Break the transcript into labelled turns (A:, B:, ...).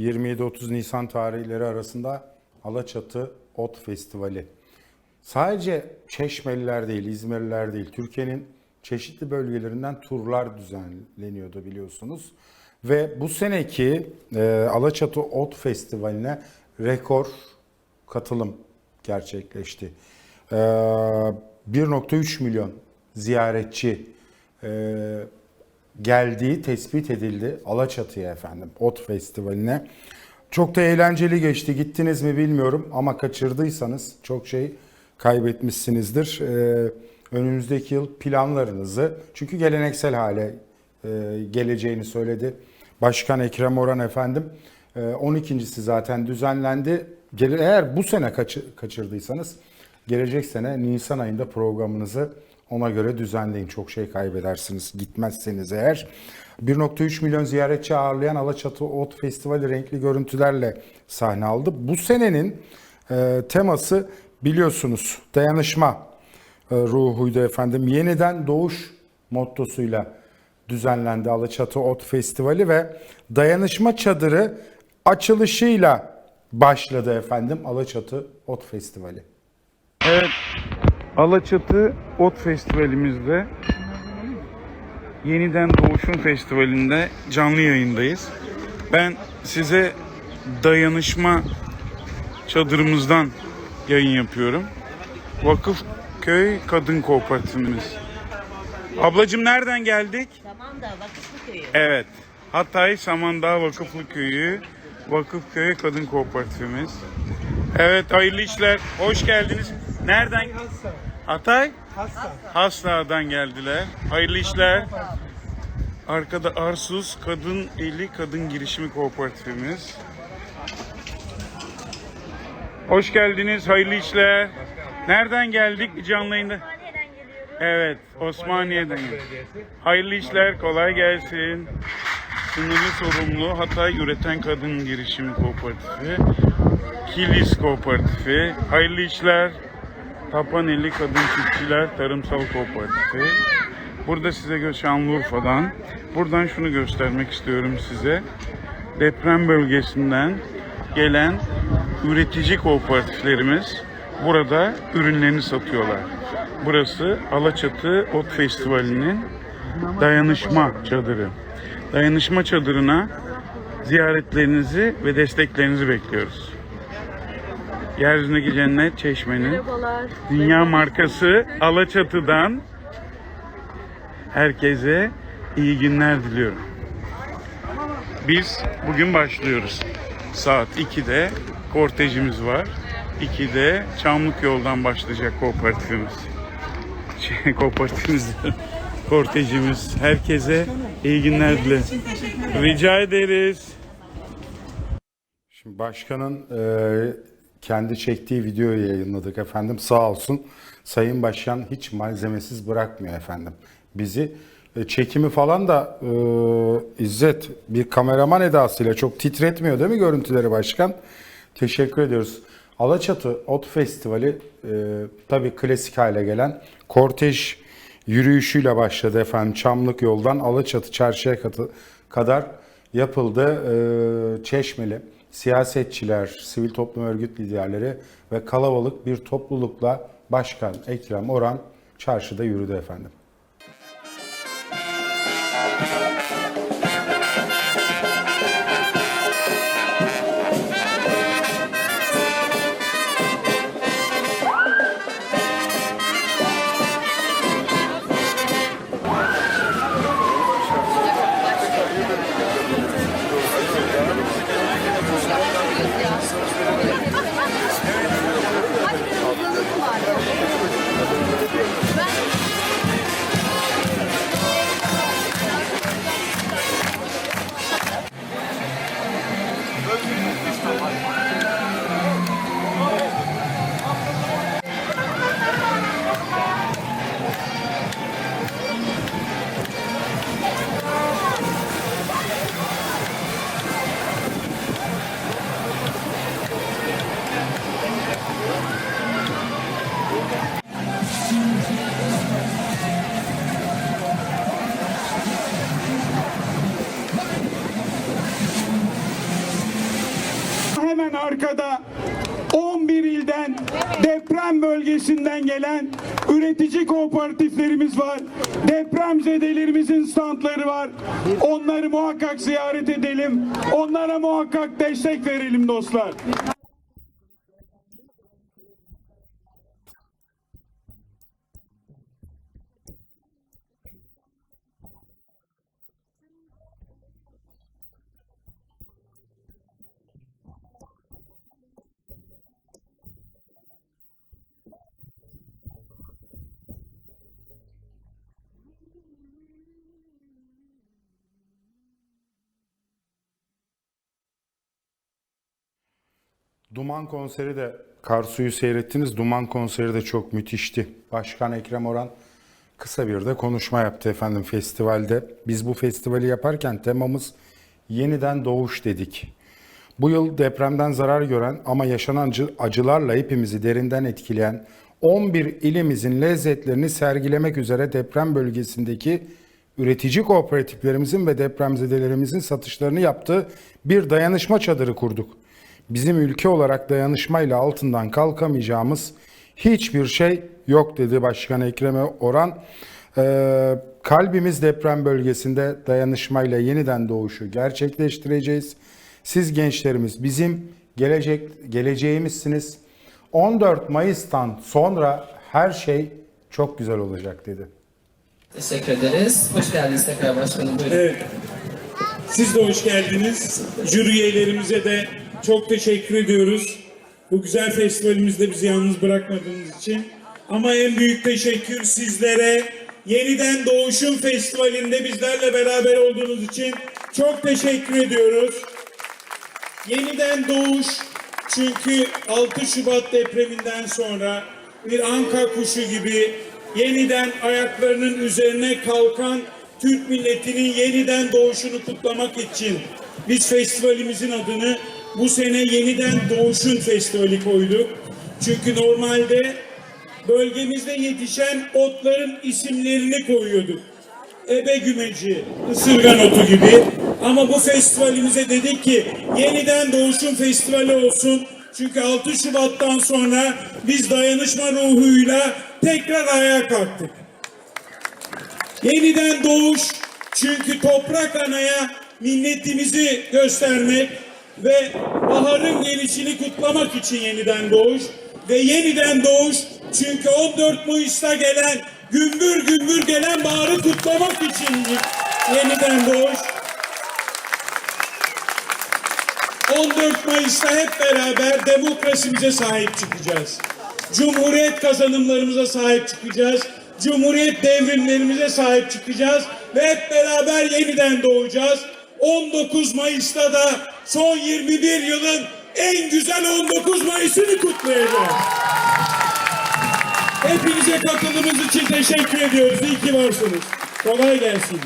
A: 27-30 Nisan tarihleri arasında Alaçatı Ot Festivali. Sadece Çeşmeliler değil, İzmirliler değil, Türkiye'nin çeşitli bölgelerinden turlar düzenleniyordu biliyorsunuz. Ve bu seneki e, Alaçatı Ot Festivali'ne rekor katılım gerçekleşti. E, 1.3 milyon ziyaretçi e, geldiği tespit edildi Alaçatı'ya efendim Ot Festivali'ne. Çok da eğlenceli geçti. Gittiniz mi bilmiyorum ama kaçırdıysanız çok şey kaybetmişsinizdir. Ee, önümüzdeki yıl planlarınızı çünkü geleneksel hale e, geleceğini söyledi Başkan Ekrem Orhan efendim. Ee, 12.si zaten düzenlendi. Eğer bu sene kaçı- kaçırdıysanız gelecek sene Nisan ayında programınızı ona göre düzenleyin. Çok şey kaybedersiniz gitmezseniz eğer. 1.3 milyon ziyaretçi ağırlayan Alaçatı Ot Festivali renkli görüntülerle sahne aldı. Bu senenin e, teması biliyorsunuz dayanışma e, ruhuydu efendim. Yeniden doğuş mottosuyla düzenlendi Alaçatı Ot Festivali ve dayanışma çadırı açılışıyla başladı efendim Alaçatı Ot Festivali.
B: Evet, Alaçatı Ot Festivalimizde Yeniden Doğuş'un festivalinde canlı yayındayız. Ben size dayanışma çadırımızdan yayın yapıyorum. Vakıf Köy Kadın Kooperatifimiz. Ablacım nereden geldik?
C: Tamam da vakıflı köyü.
B: Evet. Hatay Samandağ Vakıflı Köyü Vakıfköy Kadın Kooperatifimiz. Evet hayırlı işler. Hoş geldiniz. Nereden? Hatay? Hasdağ'dan geldiler. Hayırlı işler. Arkada Arsuz Kadın Eli Kadın Girişimi Kooperatifimiz. Hoş geldiniz. Hayırlı işler. Nereden geldik bir canlı yayında? Evet, Osmaniye'den. Hayırlı işler, kolay gelsin. Sınırlı sorumlu Hatay Üreten Kadın Girişimi Kooperatifi, Kilis Kooperatifi, hayırlı işler, Tapaneli Kadın Çiftçiler Tarımsal Kooperatifi. Burada size Şanlıurfa'dan, buradan şunu göstermek istiyorum size. Deprem bölgesinden gelen üretici kooperatiflerimiz burada ürünlerini satıyorlar. Burası Alaçatı Ot Festivali'nin dayanışma çadırı. Dayanışma çadırına ziyaretlerinizi ve desteklerinizi bekliyoruz. Yeryüzündeki cennet çeşmenin
C: Merhabalar.
B: dünya markası Alaçatı'dan herkese iyi günler diliyorum. Biz bugün başlıyoruz. Saat 2'de kortejimiz var. 2'de Çamlık yoldan başlayacak kooperatifimiz. Şey, kooperatifimiz kortejimiz. Herkese iyi günler dilerim. Rica ederiz.
A: Şimdi başkanın e, kendi çektiği videoyu yayınladık efendim. Sağ olsun. Sayın Başkan hiç malzemesiz bırakmıyor efendim. Bizi e, çekimi falan da e, İzzet bir kameraman edasıyla çok titretmiyor değil mi görüntüleri başkan? Teşekkür ediyoruz. Alaçatı Ot Festivali e, tabii klasik hale gelen kortej yürüyüşüyle başladı efendim. Çamlık yoldan Alaçatı çarşıya katı- kadar yapıldı. Ee, Çeşmeli siyasetçiler, sivil toplum örgüt liderleri ve kalabalık bir toplulukla Başkan Ekrem Oran çarşıda yürüdü efendim.
D: Hemen arkada 11 ilden deprem bölgesinden gelen üretici kooperatiflerimiz var. Depremzedelerimizin standları var. Onları muhakkak ziyaret edelim. Onlara muhakkak destek verelim dostlar.
A: Duman konseri de Karsu'yu seyrettiniz. Duman konseri de çok müthişti. Başkan Ekrem Oran kısa bir de konuşma yaptı efendim festivalde. Biz bu festivali yaparken temamız yeniden doğuş dedik. Bu yıl depremden zarar gören ama yaşanan acı- acılarla hepimizi derinden etkileyen 11 ilimizin lezzetlerini sergilemek üzere deprem bölgesindeki üretici kooperatiflerimizin ve depremzedelerimizin satışlarını yaptığı bir dayanışma çadırı kurduk. Bizim ülke olarak dayanışmayla altından kalkamayacağımız hiçbir şey yok dedi Başkan Ekrem Oran. Ee, kalbimiz deprem bölgesinde dayanışmayla yeniden doğuşu gerçekleştireceğiz. Siz gençlerimiz bizim gelecek geleceğimizsiniz. 14 Mayıs'tan sonra her şey çok güzel olacak dedi.
E: Teşekkür ederiz. Hoş geldiniz tekrar başkanım. Buyurun.
B: Evet. Siz de hoş geldiniz. Jüri üyelerimize de çok teşekkür ediyoruz. Bu güzel festivalimizde bizi yalnız bırakmadığınız için. Ama en büyük teşekkür sizlere. Yeniden Doğuş'un festivalinde bizlerle beraber olduğunuz için çok teşekkür ediyoruz. Yeniden doğuş çünkü 6 Şubat depreminden sonra bir anka kuşu gibi yeniden ayaklarının üzerine kalkan Türk milletinin yeniden doğuşunu kutlamak için biz festivalimizin adını bu sene yeniden doğuşun festivali koyduk. Çünkü normalde bölgemizde yetişen otların isimlerini koyuyorduk ebe gümeci, ısırgan otu gibi. Ama bu festivalimize dedik ki yeniden doğuşun festivali olsun. Çünkü 6 Şubat'tan sonra biz dayanışma ruhuyla tekrar ayağa kalktık. Yeniden doğuş çünkü toprak anaya minnetimizi göstermek ve baharın gelişini kutlamak için yeniden doğuş ve yeniden doğuş çünkü 14 Mayıs'ta gelen gümbür gümbür gelen baharı kutlamak için yeniden doğuş. 14 Mayıs'ta hep beraber demokrasimize sahip çıkacağız. Cumhuriyet kazanımlarımıza sahip çıkacağız. Cumhuriyet devrimlerimize sahip çıkacağız ve hep beraber yeniden doğacağız. 19 Mayıs'ta da son 21 yılın en güzel 19 Mayıs'ını kutlayacağız. Hepinize katıldığınız için teşekkür ediyoruz. İyi ki varsınız. Kolay gelsin.